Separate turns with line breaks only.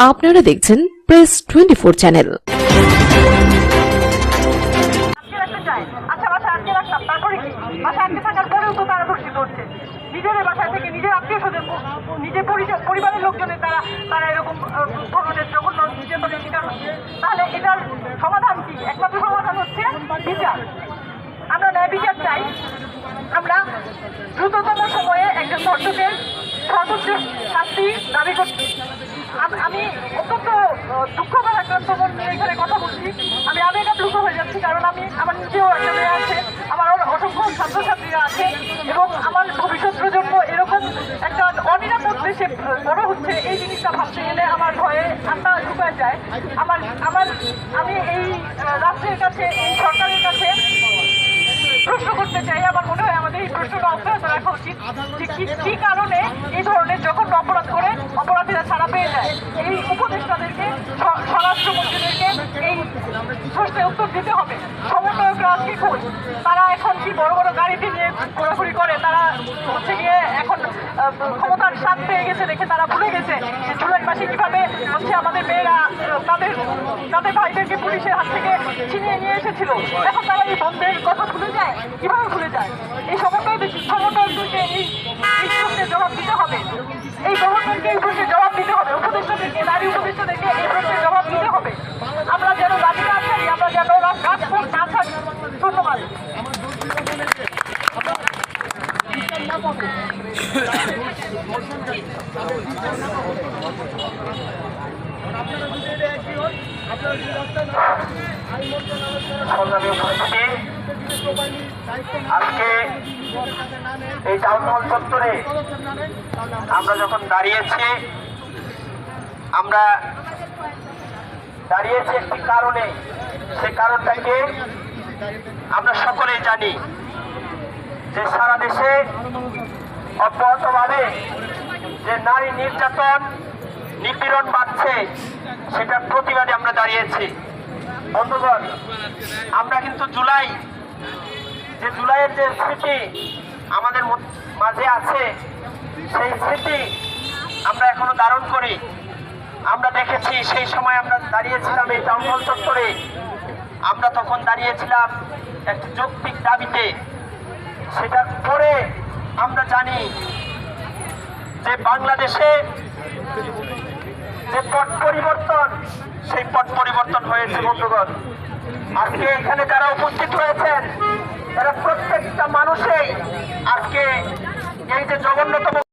আপনারা দেখছেন press twenty four channel
নিজের থেকে নিজের নিজের পরিবারের লোকজনের এরকম তাহলে এটার সমাধান একমাত্র সমাধান হচ্ছে বিচার। আমরা ন্যায় বিচার চাই। আমরা দ্রুততম সময়ে একজন ধর্ষকের শাস্তি দাবি করছি। আম- অত্যন্ত আহ, দুঃখকর আক্রান্ত মন নিয়ে এখানে কথা বলছি। আমি আবেগ আপ্লুত হয়ে যাচ্ছি কারণ আমি আমার নিজেও একটা আছে আমার অসংখ্য ছাত্রছাত্রীরা আছে এবং আমার ভবিষ্যৎ প্রজন্ম এরকম একটা অনিরাপদ দেশে বড় হচ্ছে এই জিনিসটা ভাবতে গেলে আমার ভয়ে আত্মা ঢুকায় যায়। আমার আমার আমি এই রাষ্ট্রের কাছে এই সরকারের কাছে প্রশ্ন করতে চাই আমার মনে হয় আমাদের এই প্রশ্নটা অব্যাহত রাখা উচিত যে কি কারণে এই ধরনের যখন অপরাধ করে অপরাধীরা ছাড়া পেয়ে যায় এই উপদেষ্টাদেরকে স- স্বরাষ্ট্রমন্ত্রীদেরকে এই প্রশ্নের উত্তর দিতে হবে। সমন্বয়করা আজকে কই তারা এখন কি বড় বড় গাড়িতে নিয়ে ঘোরাঘুরি করে? তারা হচ্ছে গিয়ে এখন ক্ষমতার স্বাদ পেয়ে গেছে দেখে তারা ভুলে গেছে যে জুলাই মাসে কীভাবে হচ্ছে আমাদের মেয়েরা, তাদের তাদের ভাইদেরকে পুলিশের হাত থেকে ছিনিয়ে নিয়ে এসেছিল। এখন তারা এই বন্ধের কথা ভুলে যায়? কীভাবে ভুলে যায়? এই সমন্বয় সমন্বয়কে এই এই প্রশ্নের জবাব দিতে হবে এই গভর্নমেন্টকে এই প্রশ্নের জবাব দিতে হবে উপদেষ্টাদেরকে নারী উপদেষ্টাদেরকে এই প্রশ্নের জবাব দিতে হবে আমরা যেন দাবি না ছাড়ি আমরা যেন কাজ না ছাড়ি ধন্যবাদ
সংগ্রামী উপস্থিতি আজকে এই টাউন হল চত্বরে আমরা যখন দাঁড়িয়েছি, আমরা দাঁড়িয়েছি একটি কারণে। সে কারণটাকে আমরা সকলেই জানি। যে সারা দেশে অব্যাহতভাবে যে নারী নির্যাতন, নিপীড়ন বাড়ছে, সেটার প্রতিবাদে আমরা দাঁড়িয়েছি। বন্ধুগণ, আমরা কিন্তু জুলাই, যে জুলাইয়ের যে স্মৃতি আমাদের মাঝে আছে, সেই স্মৃতি আমরা এখনও ধারণ করি। আমরা দেখেছি সেই সময় আমরা দাঁড়িয়েছিলাম এই টাউন হল চত্বরে। আমরা তখন দাঁড়িয়েছিলাম একটি যৌক্তিক দাবিতে। সেটার পরে আমরা জানি যে বাংলাদেশে যে পট পরিবর্তন, সেই পট পরিবর্তন হয়েছে, বন্ধুগণ। আজকে এখানে যারা উপস্থিত হয়েছেন তারা প্রত্যেকটা মানুষেই আজকে এই যে জঘন্যতম